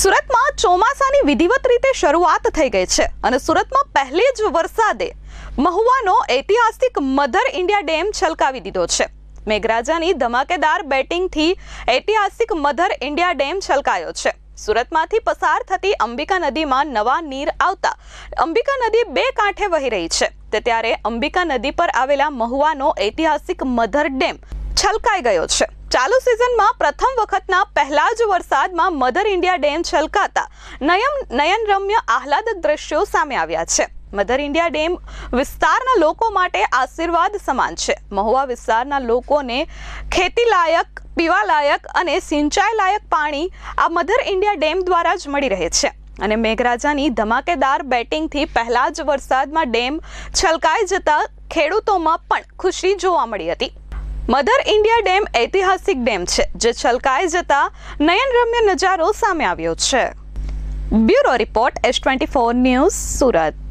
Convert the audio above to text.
સુરતમાં ચોમાસાની વિધિવત રીતે શરૂઆત થઈ ગઈ છે અને સુરતમાં પહેલી જ વરસાદે મહુવાનો ઐતિહાસિક મધર ઇન્ડિયા ડેમ છલકાવી દીધો છે. મેઘરાજાની ધમાકેદાર બેટિંગથી ઐતિહાસિક મધર ઇન્ડિયા ડેમ છલકાયો છે. સુરતમાંથી પસાર થતી અંબિકા નદીમાં નવા નીર આવતા અંબિકા નદી બે કાંઠે વહી રહી છે તે ત્યારે અંબિકા નદી પર આવેલા મહુવાનો ઐતિહાસિક મધર ડેમ છલકાઈ ગયો છે. ચાલુ સિઝનમાં પ્રથમ વખતના પહેલા જ વરસાદમાં મધર ઇન્ડિયા ડેમ છલકાતા નયન નયનરમ્ય આહલાદક દ્રશ્યો સામે આવ્યા છે. મધર ઇન્ડિયા ડેમ વિસ્તારના લોકો માટે આશીર્વાદ સમાન છે. મહુવા વિસ્તારના લોકોને ખેતીલાયક, પીવાલાયક અને સિંચાઈલાયક પાણી આ મધર ઇન્ડિયા ડેમ દ્વારા જ મળી રહે છે. અને મેઘરાજાની ધમાકેદાર બેટિંગથી પહેલા જ વરસાદમાં ડેમ છલકાઈ જતા ખેડૂતોમાં પણ ખુશી જોવા મળી હતી. મધર ઇન્ડિયા ડેમ ઐતિહાસિક ડેમ છે, જે છલકાઈ જતા નયનરમ્ય નજારો સામે આવ્યો છે. Bureau report S twenty four news Surat.